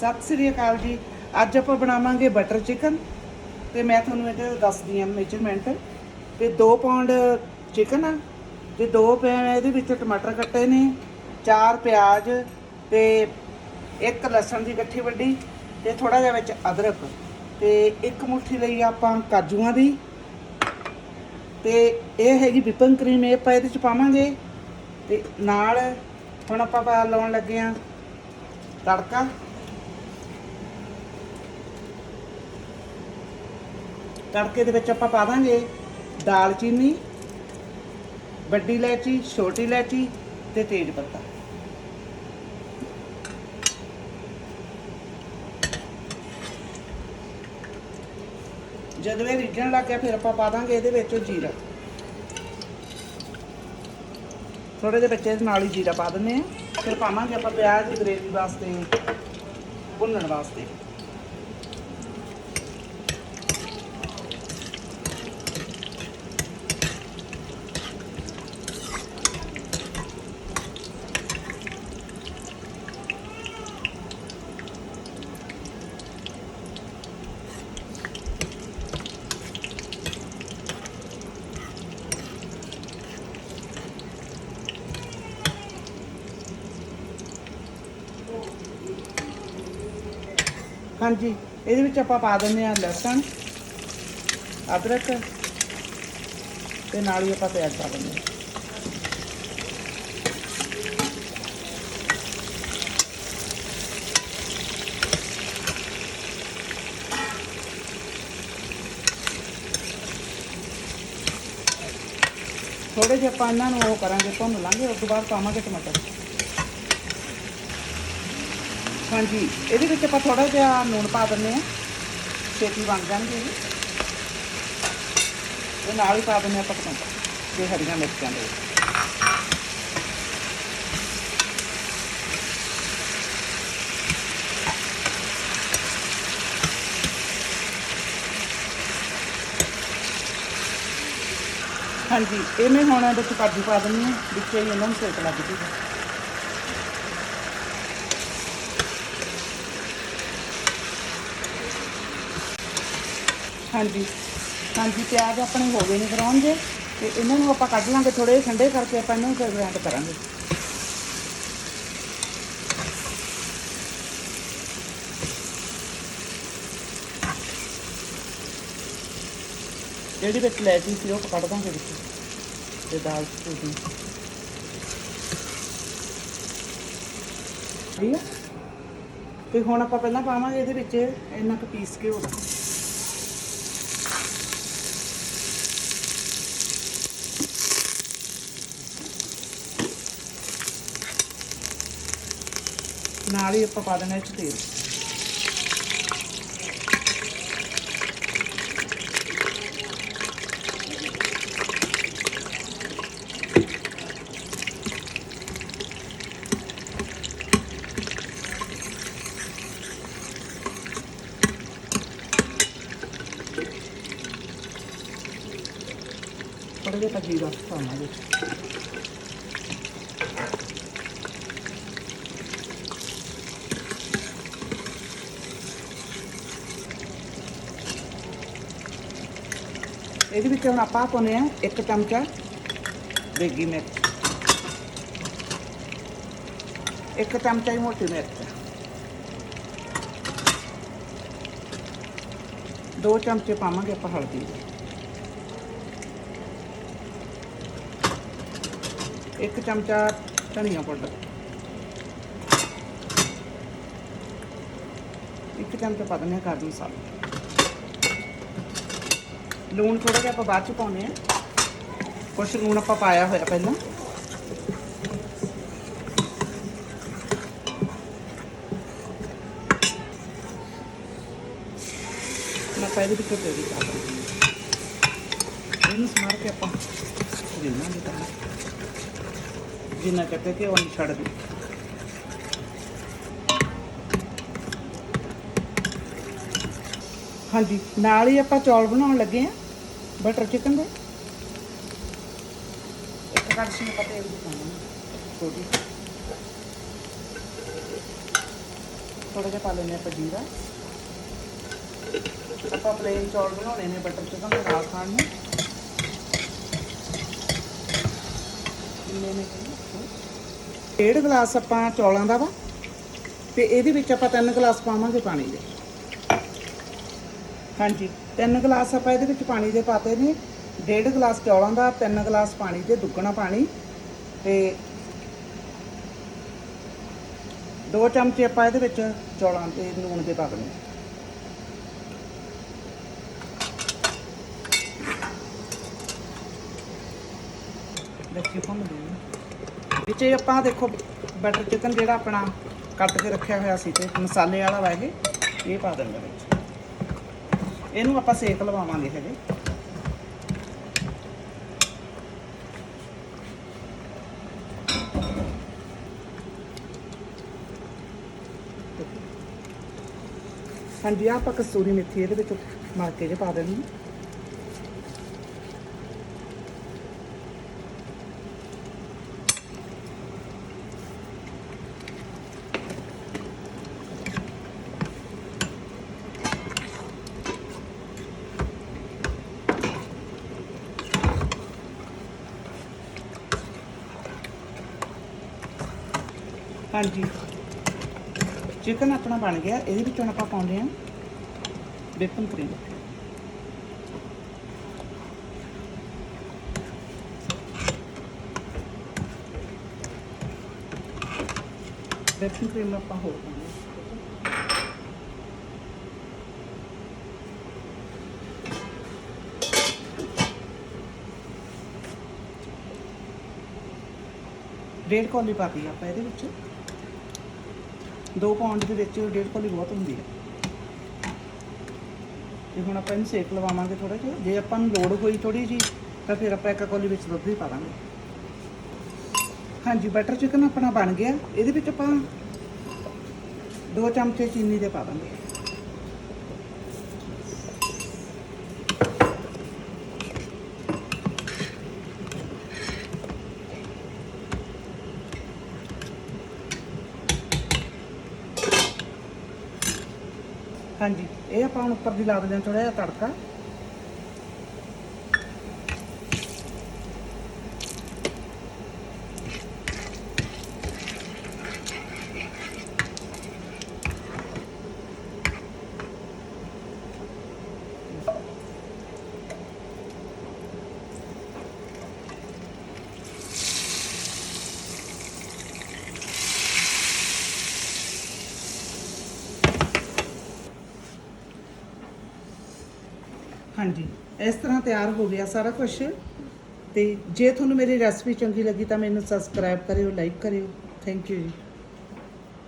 ਸਤਿ ਸ੍ਰੀ ਅਕਾਲ ਜੀ। ਅੱਜ ਆਪਾਂ ਬਣਾਵਾਂਗੇ ਬਟਰ ਚਿਕਨ ਤੇ ਮੈਂ ਤੁਹਾਨੂੰ ਇਹਦੇ ਦੱਸਦੀ ਹਾਂ ਮੇਜਰਮੈਂਟ ਤੇ 2 ਪਾਉਂਡ ਚਿਕਨ ਆ। ਤੇ 2 ਇਹਦੇ ਵਿੱਚ ਟਮਾਟਰ ਕੱਟੇ ਨੇ 4 ਪਿਆਜ਼ ਤੇ ਇੱਕ ਲਸਣ ਦੀ ਗੱਠੀ ਵੱਡੀ ਤੇ ਥੋੜਾ ਜਿਹਾ ਵਿੱਚ ਅਦਰਕ ਤੇ ਇੱਕ ਮੁੱਠੀ ਲਈ ਆਪਾਂ ਕਾਜੂਆਂ ਦੀ ਤੇ ਇਹ ਹੈਗੀ ਵਿਪਨ ਕਰੀਮ ਇਹ ਆਪਾਂ ਇਹਦੇ ਚ ਪਾਵਾਂਗੇ ਤੇ ਨਾਲ ਹੁਣ ਆਪਾਂ ਪਾ ਲਾਉਣ ਲੱਗੇ ਆ ਤੜਕਾ। ਤੜਕੇ ਦੇ ਵਿੱਚ ਆਪਾਂ ਪਾ ਦਾਂਗੇ ਦਾਲਚੀਨੀ ਵੱਡੀ ਇਲਾਇਚੀ, ਛੋਟੀ ਇਲਾਇਚੀ ਤੇ ਤੇਜ ਪੱਤਾ। ਜਦੋਂ ਇਹ ਰਿੱਝਣ ਲੱਗ ਗਿਆ, ਫਿਰ ਆਪਾਂ ਪਾ ਦਾਂਗੇ ਇਹਦੇ ਵਿੱਚ ਜੀਰਾ। ਥੋੜੇ ਜਿਹੇ ਵਿੱਚ ਨਾਲ ਹੀ ਜੀਰਾ ਪਾ ਦਿੰਦੇ ਆ। ਫਿਰ ਪਾਵਾਂਗੇ ਆਪਾਂ ਪਿਆਜ਼ ਦੀ ਗ੍ਰੇਵੀ ਵਾਸਤੇ, ਭੁੰਨਣ ਵਾਸਤੇ। ਹਾਂਜੀ, ਇਹਦੇ ਵਿੱਚ ਆਪਾਂ ਪਾ ਦਿੰਦੇ ਆ ਲਸਣ, ਅਦਰਕ ਤੇ ਨਾਲ ਹੀ ਆਪਾਂ ਪਿਆਜ਼ ਪਾ ਦਿੰਦੇ ਹਾਂ। ਥੋੜੇ ਜਿਹਾ ਆਪਾਂ ਇਹਨਾਂ ਨੂੰ ਉਹ ਕਰਾਂਗੇ, ਭੁੰਨ ਲਾਂਗੇ, ਉਸ ਤੋਂ ਬਾਅਦ ਪਾਵਾਂਗੇ ਟਮਾਟਰ। ਹਾਂਜੀ, ਇਹਦੇ ਵਿੱਚ ਆਪਾਂ ਥੋੜਾ ਜਿਹਾ ਲੂਣ ਪਾ ਦਿੰਦੇ ਆ ਛੇਤੀ ਬਣ ਜਾਣਗੇ ਇਹ ਤੇ ਨਾਲ ਹੀ ਪਾ ਦਿੰਦੇ ਆਪਾਂ ਟਮਾਟਰ ਤੇ ਹਰੀਆਂ ਮਿਰਚਾਂ ਦੇ ਹਾਂਜੀ ਇਹ ਮੈਂ ਹੁਣ ਵਿੱਚ ਕਾਜੂ ਪਾ ਦਿੰਦੀ ਹਾਂ, ਵਿੱਚ ਹੀ ਇਹਨਾਂ ਨੂੰ ਸੇਕ ਲੱਗ ਜੂਗਾ ਹਾਂਜੀ। ਹਾਂਜੀ, ਪਿਆਜ਼ ਆਪਣੇ ਹੋ ਗਏ ਨੇ ਬਰਾਉਨ ਜੇ, ਤੇ ਇਹਨਾਂ ਨੂੰ ਆਪਾਂ ਕੱਢ ਲਾਂਗੇ ਥੋੜੇ ਠੰਡੇ ਕਰਕੇ ਆਪਾਂ ਇਹਨਾਂ ਨੂੰ ਫਿਰ ਗ੍ਰਾਈਂਡ ਕਰਾਂਗੇ। ਜਿਹੜੀ ਵਿੱਚ ਲੈਤੀ ਸੀ ਉਹ ਕੱਢ ਦਾਂਗੇ ਵਿੱਚ, ਤੇ ਦਾਲ ਚੀਨੀ ਠੀਕ ਹੈ ਤੇ ਹੁਣ ਆਪਾਂ ਪਹਿਲਾਂ ਪਾਵਾਂਗੇ ਇਹਦੇ ਵਿੱਚ ਇੰਨਾ ਕੁ ਪੀਸ ਕੇ ਹੋਣਾ ਨਾਲ ਹੀ ਆਪਾਂ ਪਾ ਦੇਣਾ ਇਹ 'ਚ ਤੇਲ ਥੋੜਾ ਜਿਹਾ ਆਪਾਂ ਜੀਰਾ ਪਾਵਾਂਗੇ ਇਹਦੇ ਵਿੱਚ ਹੁਣ ਆਪਾਂ ਪਾਉਂਦੇ ਆ ਇੱਕ ਚਮਚਾ ਦੇਗੀ ਮਿਰਚ। ਇੱਕ ਚਮਚਾ ਹੀ ਮੋਟੀ ਮਿਰਚ। ਦੋ ਚਮਚੇ ਪਾਵਾਂਗੇ ਆਪਾਂ ਹਲਦੀ ਦੇ। ਇੱਕ ਚਮਚਾ ਧਨੀਆ ਪਾਊਡਰ। ਇੱਕ ਚਮਚਾ ਪਾ ਦਿੰਦੇ ਹਾਂ ਗਰਮ ਮਸਾਲਾ। ਲੂਣ ਥੋੜਾ ਜਿਹਾ ਆਪਾਂ ਬਾਅਦ ਚ ਪਾਉਨੇ ਆ ਕੁਛ ਲੂਣ ਆਪਾਂ ਪਾਇਆ ਹੋਇਆ ਪਹਿਲਾਂ। ਮੈਂ ਪਹਿਲੇ ਵੀ ਕਿਤੇ ਦੀ ਪਾ ਇਹਨੂੰ ਸਮਾਰ ਕੇ ਆਪਾਂ ਜਿੰਨਾ ਵੀ ਤਾਂ। ਜਿੰਨਾ ਚੱਕੇ ਕਿ ਉਹ ਨਹੀਂ ਛੱਡਦੀ ਹਾਂਜੀ, ਨਾਲ ਹੀ ਆਪਾਂ ਚੌਲ ਬਣਾਉਣ ਲੱਗੇ ਆ ਬਟਰ ਚਿਕਨ ਦੇ? ਇੱਕ ਕੜਛੀ ਨੂੰ ਪਤੇ ਵੀ ਪਾਉਣਾ। ਛੋਟੀ ਥੋੜਾ ਜਿਹਾ ਪਾ ਲੈਂਦੇ ਆਪਾਂ ਜੀਰਾ। ਆਪਾਂ ਪਲੇਨ ਚੌਲ ਬਣਾਉਣੇ ਨੇ ਬਟਰ ਚਿਕਨ ਦੇ ਨਾਲ ਖਾਣ ਨੂੰ? ਡੇਢ ਗਲਾਸ ਆਪਾਂ ਚੌਲਾਂ ਦਾ ਵਾ। ਤੇ ਇਹਦੇ ਵਿੱਚ ਆਪਾਂ ਤਿੰਨ ਗਲਾਸ ਪਾਵਾਂਗੇ ਪਾਣੀ ਦੇ। ਹਾਂਜੀ, ਤਿੰਨ ਗਲਾਸ ਆਪਾਂ ਇਹਦੇ ਵਿੱਚ ਪਾਣੀ ਦੇ ਪਾਤੇ ਨੇ, ਡੇਢ ਗਲਾਸ ਚੌਲਾਂ ਦਾ, ਤਿੰਨ ਗਲਾਸ ਪਾਣੀ ਦੇ ਦੁੱਗਣਾ ਪਾਣੀ ਤੇ ਦੋ ਚਮਚੇ ਆਪਾਂ ਇਹਦੇ ਵਿੱਚ ਚੌਲਾਂ ਤੇ ਲੂਣ ਦੇ ਪਾ ਦਿੰਦੇ ਦੇਖੀ ਭੁੰਨ ਦੇ ਵਿੱਚ ਇਹ ਆਪਾਂ ਦੇਖੋ ਬਟਰ ਚਿਕਨ ਜਿਹੜਾ ਆਪਣਾ ਕੱਟ ਕੇ ਰੱਖਿਆ ਹੋਇਆ ਸੀ ਤੇ ਮਸਾਲੇ ਵਾਲਾ ਵਾ ਇਹ ਇਹ ਪਾ ਦਿੰਦੇ ਵਿੱਚ। ਇਹਨੂੰ ਆਪਾਂ ਸੇਕ ਲਵਾਵਾਂਗੇ ਹਜੇ ਹਾਂਜੀ ਆਪਾਂ ਕਸੂਰੀ ਮੇਥੀ ਇਹਦੇ ਵਿੱਚ ਮਾਰ ਕੇ ਜੇ ਪਾ ਦੇਣੀ। ਹਾਂਜੀ। ਚਿਕਨ ਆਪਣਾ ਬਣ ਗਿਆ, ਇਹਦੇ ਵਿੱਚ ਹੁਣ ਆਪਾਂ ਪਾਉਂਦੇ ਹਾਂ ਬੇਕਨ ਕਰੀਮ ਬੇਕਨ ਕਰੀਮ ਆਪਾਂ ਹੋਰ ਪਾਉਂਦੇ ਹਾਂ। ਡੇਢ ਕੌਲੀ ਪਾ ਦਿੱਤੀ ਆਪਾਂ ਇਹਦੇ ਵਿੱਚ। ਦੋ ਪਾਉਂਡ ਦੇ ਵਿੱਚ ਡੇਢ ਕੌਲੀ ਬਹੁਤ ਹੁੰਦੀ ਹੈ। ਤੇ ਹੁਣ ਆਪਾਂ ਇਹਨੂੰ ਸੇਕ ਲਵਾਵਾਂਗੇ ਥੋੜਾ ਜਿਹਾ। ਜੇ ਆਪਾਂ ਨੂੰ ਲੋੜ ਹੋਈ ਥੋੜੀ ਜੀ ਤਾਂ ਫਿਰ ਆਪਾਂ ਇੱਕ ਕੌਲੀ ਵਿੱਚ ਦੁੱਧ ਵੀ ਪਾ ਦਾਂਗੇ। ਹਾਂਜੀ ਬਟਰ ਚਿਕਨ ਆਪਣਾ ਬਣ ਗਿਆ। ਇਹਦੇ ਵਿੱਚ ਆਪਾਂ ਦੋ ਚਮਚੇ ਚੀਨੀ ਦੇ ਪਾ ਦਾਂਗੇ। ਹਾਂਜੀ ਇਹ ਆਪਾਂ ਹੁਣ ਉੱਪਰ ਦੀ ਲਾ ਦਿੰਦੇ ਹਾਂ ਥੋੜਾ ਜਿਹਾ ਤੜਕਾ ਹਾਂਜੀ। ਇਸ ਤਰ੍ਹਾਂ ਤਿਆਰ ਹੋ ਗਿਆ ਸਾਰਾ ਕੁਝ ਤੇ ਜੇ ਤੁਹਾਨੂੰ ਮੇਰੀ ਰੈਸਪੀ ਚੰਗੀ ਲੱਗੀ ਤਾਂ ਮੈਨੂੰ ਸਬਸਕ੍ਰਾਈਬ ਕਰਿਓ ਲਾਈਕ ਕਰਿਓ। ਥੈਂਕ ਯੂ ਜੀ।